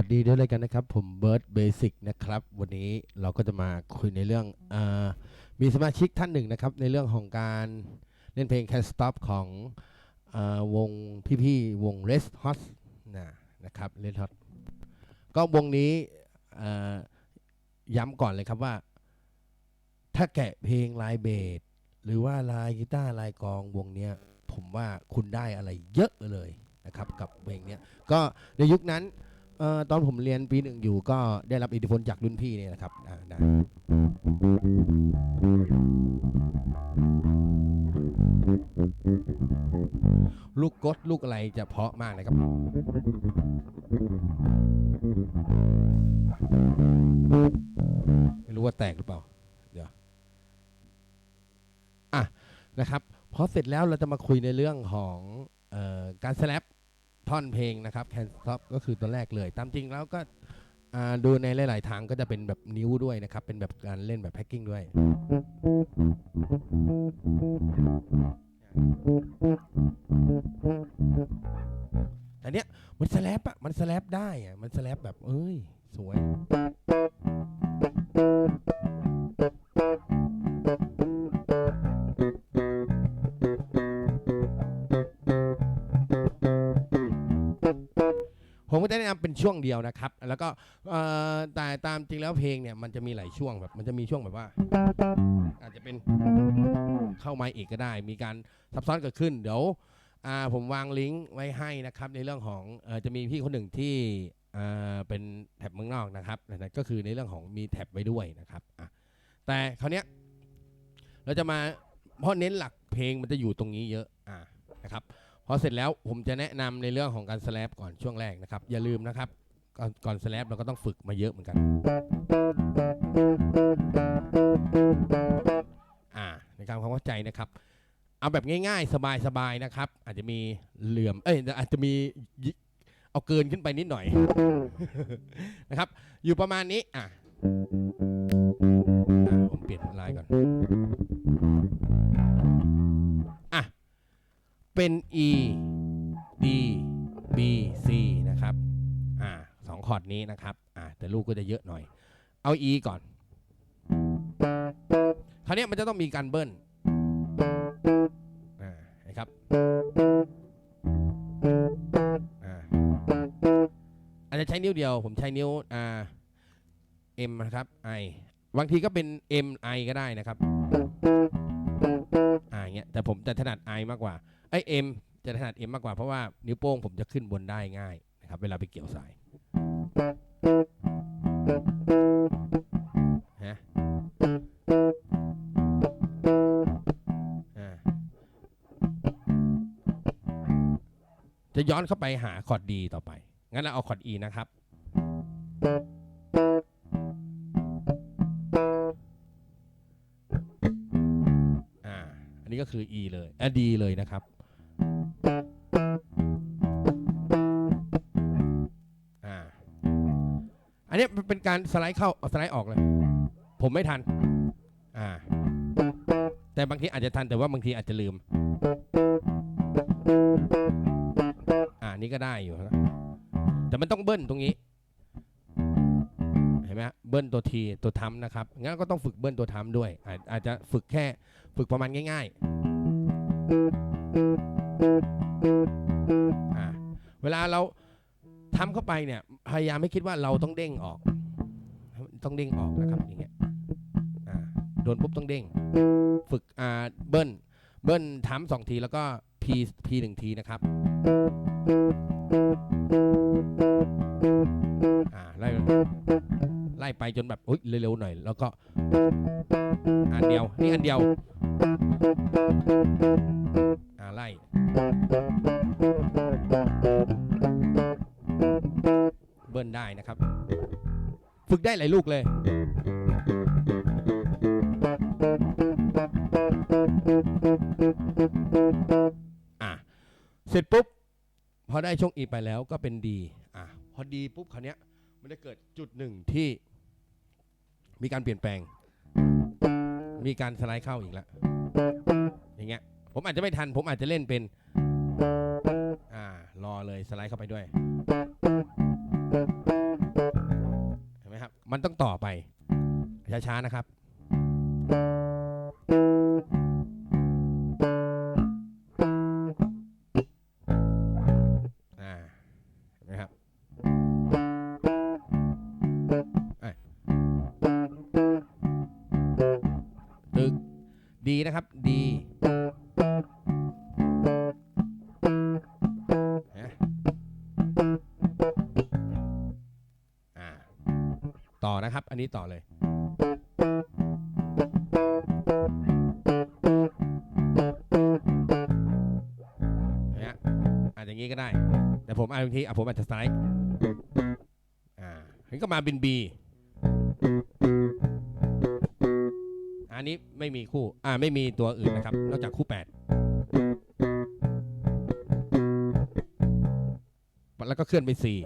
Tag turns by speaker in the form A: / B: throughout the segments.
A: วัสดีด้วยเลยกันนะครับ ผมเบิร์ดเบสิกนะครับ วันนี้เราก็จะมาคุยในเรื่องอมีสมาชิกท่านหนึ่งนะครับ ในเรื่องของการเล่นเพลง Can Stop ของอวงพี่ๆวง Red Hot นะนะครับ Red Hot ก็วงนี้ย้ำก่อนเลยครับว่า ถ้าแกะเพลงลายเบสหรือว่าลายกีตาร์ลายกองวงเนี้ยผมว่าคุณได้อะไรเยอะเลยนะครับกับเพลงเนี้ยก็ในยุคนั้น เออตอนผมเรียนปีหนึ่งอยู่ก็ได้รับอิทธิพลจากรุ่นพี่เนี่ยนะครับอ่านะลูกกดลูกอะไรจะเพาะมากนะครับ ไม่รู้ว่าแตกหรือเปล่า เดี๋ยว อะนะครับ พอเสร็จแล้วเราจะมาคุยในเรื่องของออการสแลป ท่อนเพลงนะครับ Can Stop ก็คือตัวแรกเลย ตามจริงแล้วก็ดูในหลาย ๆ ทางก็จะเป็นแบบนิ้วด้วยนะครับ เป็นแบบการเล่นแบบแพ็กกิ้งด้วย แต่เนี้ยมันสแลปอะมันสแลปได้อะมันสแลปแบบเอ้ย สวย ผมก็จะแนะนำเป็นช่วงเดียวนะครับ แล้วก็เอ่อแต่ตามจริงแล้วเพลงเนี่ยมันจะมีหลายช่วงแบบ มันจะมีช่วงแบบว่า อาจจะเป็นเข้าไม้อีกก็ได้ มีการซับซ้อนเกิดขึ้น เดี๋ยวอ่าผมวางลิงก์ไว้ให้นะครับ ในเรื่องของเออจะมีพี่คนหนึ่งที่อ่าเป็นแท็บเมืองนอกนะครับนั่นก็คือในเรื่องของมีแท็บไว้ด้วยนะครับอะแต่คราวเนี้ยเราจะมาเพราะเน้นหลักเพลงมันจะอยู่ตรงนี้เยอะอ่านะครับ พอเสร็จแล้วผมจะแนะนำในเรื่องของการสแลปก่อนช่วงแรกนะครับ อย่าลืมนะครับ ก่อนก่อนสแลปเราก็ต้องฝึกมาเยอะเหมือนกันอ่าในการความเข้าใจนะครับ เอาแบบง่ายๆ สบายๆนะครับ อาจจะมีเหลื่อมเอ้ยอาจจะมีเอาเกินขึ้นไปนิดหน่อยนะครับ อยู่ประมาณนี้อะ เป็น E D B C นะครับ อ่าสองคอร์ดนี้นะครับ อ่าแต่ลูกก็จะเยอะหน่อย เอา E ก่อน คราวนี้มันจะต้องมีการเบิ้ล อ่านะครับ อ่าอาจจะใช้นิ้วเดียว ผมใช้นิ้ว อ่า M นะครับ I บางทีก็เป็น M I ก็ได้นะครับ อ่าเงี้ย แต่ผมจะถนัด I มากกว่า ไอ้ M จะถนัด M มมากกว่าเพราะว่านิ้วโป้งผมจะขึ้นบนได้ง่ายนะครับเวลาไปเกี่ยวสายฮะจะย้อนเข้าไปหาคอร์ดดีต่อไป งั้นเราเอาคอร์ด E นะครับ อ่า อันนี้ก็คือ E เลยอะ D เลยนะครับ อันนี้มันเป็นการสไลด์เข้าเอาสไลด์ออกเลย ผมไม่ทัน อ่า แต่บางทีอาจจะทันแต่ว่าบางทีอาจจะลืม อ่านี่ก็ได้อยู่นะแต่มันต้องเบิ้ลตรงนี้ เห็นไหมเบิ้ลตัวทีตัวทำนะครับ งั้นก็ต้องฝึกเบิ้ลตัวทำด้วย อาจอาจจะฝึกแค่ฝึกประมาณง่ายๆ อ่า เวลาเรา ทำเข้าไปเนี่ยพยายามไม่คิดว่าเราต้องเด้งออก ต้องเด้งออกนะครับอย่างเงี้ยโดนปุ๊บต้องเด้ง ฝึกอ่าเบิ้ลเบิ้ลทำสองทีแล้วก็ P P หนึ่งทีนะครับอ่าไล่ไล่ไปจนแบบอุ๊ยเร็วๆหน่อย แล้วก็อันเดียวนี่อันเดียวอ่าไล่ ได้นะครับ ฝึกได้หลายลูกเลยอะเสร็จปุ๊บพอได้ช่วงอีไปแล้วก็เป็นดีอะพอดีปุ๊บคราวเนี้ยมันจะเกิดจุดหนึ่งที่มีการเปลี่ยนแปลง มีการสไลด์เข้าอีกแล้วอย่างเงี้ยผมอาจจะไม่ทัน ผมอาจจะเล่นเป็น อ่ารอเลยสไลด์เข้าไปด้วย มันต้องต่อไป ช้าๆนะครับ อ่าเห็นไหมครับตึกดีนะครับ ดี นนี้ต่อเลยเนี่ยอาจอย่างนี้ก็ได้ แต่ผมอาจบางทีอะผมอาจจะซ้ายอ่าเห็นก็มาบินบีอันนี้ไม่มีคู่ อ่าไม่มีตัวอื่นนะครับ นอกจากคู่แปดแล้วก็เคลื่อนไปสี่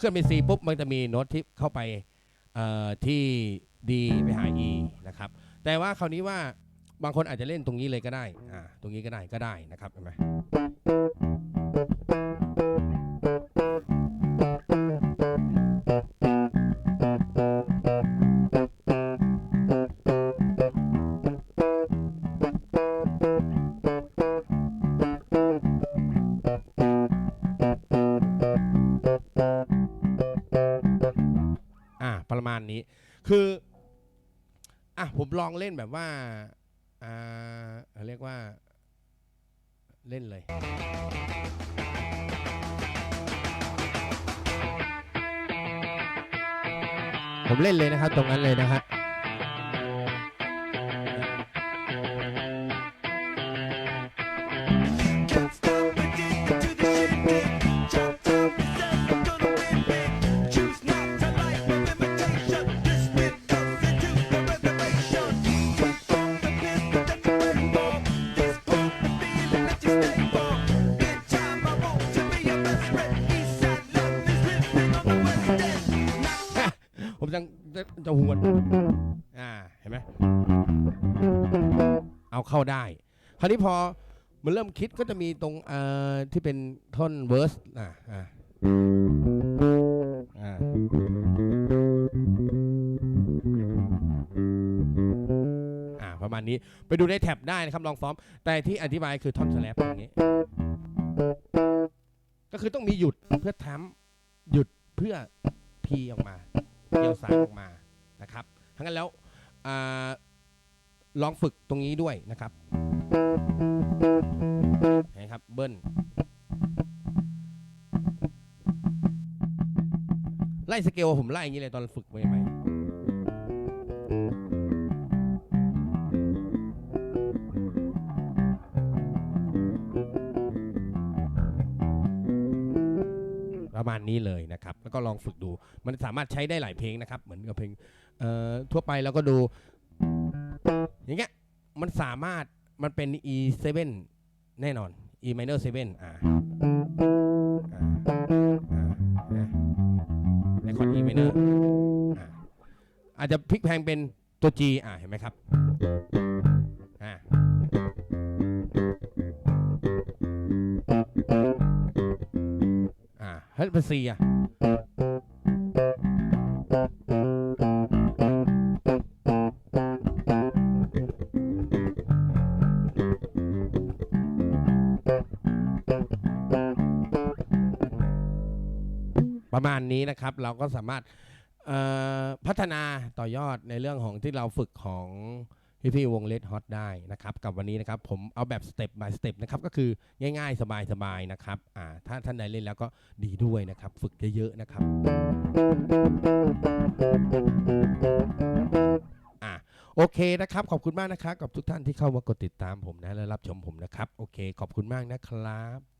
A: ขึ้นเป็นไป C ปุ๊บมันจะมีโน้ตที่เข้าไปที่ D ไปหา E นะครับแต่ว่าคราวนี้ว่าบางคนอาจจะเล่นตรงนี้เลยก็ได้อ่าตรงนี้ก็ได้ก็ได้นะครับเห็นไหม นี้ คืออะผมลองเล่นแบบว่าอ่าเรียกว่าเล่นเลย ผมเล่นเลยนะครับ ตรงนั้นเลยนะฮะ
B: Can't
A: เอาเข้าได้ คราวนี้พอมันเริ่มคิดก็จะมีตรงที่เป็นท่อนเวอร์สอ่าอ่าอ่าประมาณนี้ไปดูในแท็บได้นะครับลองซ้อม แต่ที่อธิบายคือท่อนสแลปอย่างนี้ ก็คือต้องมีหยุดเพื่อทำหยุดเพื่อพีออกมาเกี่ยวสายออกมานะครับทั้งนั้นแล้วอา ลองฝึกตรงนี้ด้วยนะครับนไหมครับเบิ้ลไล่สเกลผมไล่อย่างนี้เลยตอนฝึกใหม่ๆประมาณนี้เลยนะครับ แล้วก็ลองฝึกดู มันสามารถใช้ได้หลายเพลงนะครับ เหมือนกับเพลงเอ่อทั่วไปแล้วก็ดู อย่างเงี้ยมันสามารถมันเป็น E7 แน่นอน E minor 7อ่าในคอร์ด E minor อาอาจจะพลิกแพงเป็นตัว G อ่าเห็นไหมครับอ่าอ่าเฮ้ยเป็น C อะ ประมาณนี้นะครับ เราก็สามารถพัฒนาต่อยอดในเรื่องของที่เราฝึกของพี่พี่ๆวงเลดฮอตได้นะครับ กับวันนี้นะครับ ผมเอาแบบสเต็ป by สเต็ปนะครับ ก็คือง่ายๆ สบายๆ นะครับอ่าถ้าท่านใดเล่นแล้วก็ดีด้วยนะครับ ฝึกเยอะๆ นะครับอ่าโอเคนะครับ ขอบคุณมากนะครับ กับทุกท่านที่เข้ามากดติดตามผมนะ และรับชมผมนะครับ โอเค ขอบคุณมากนะครับ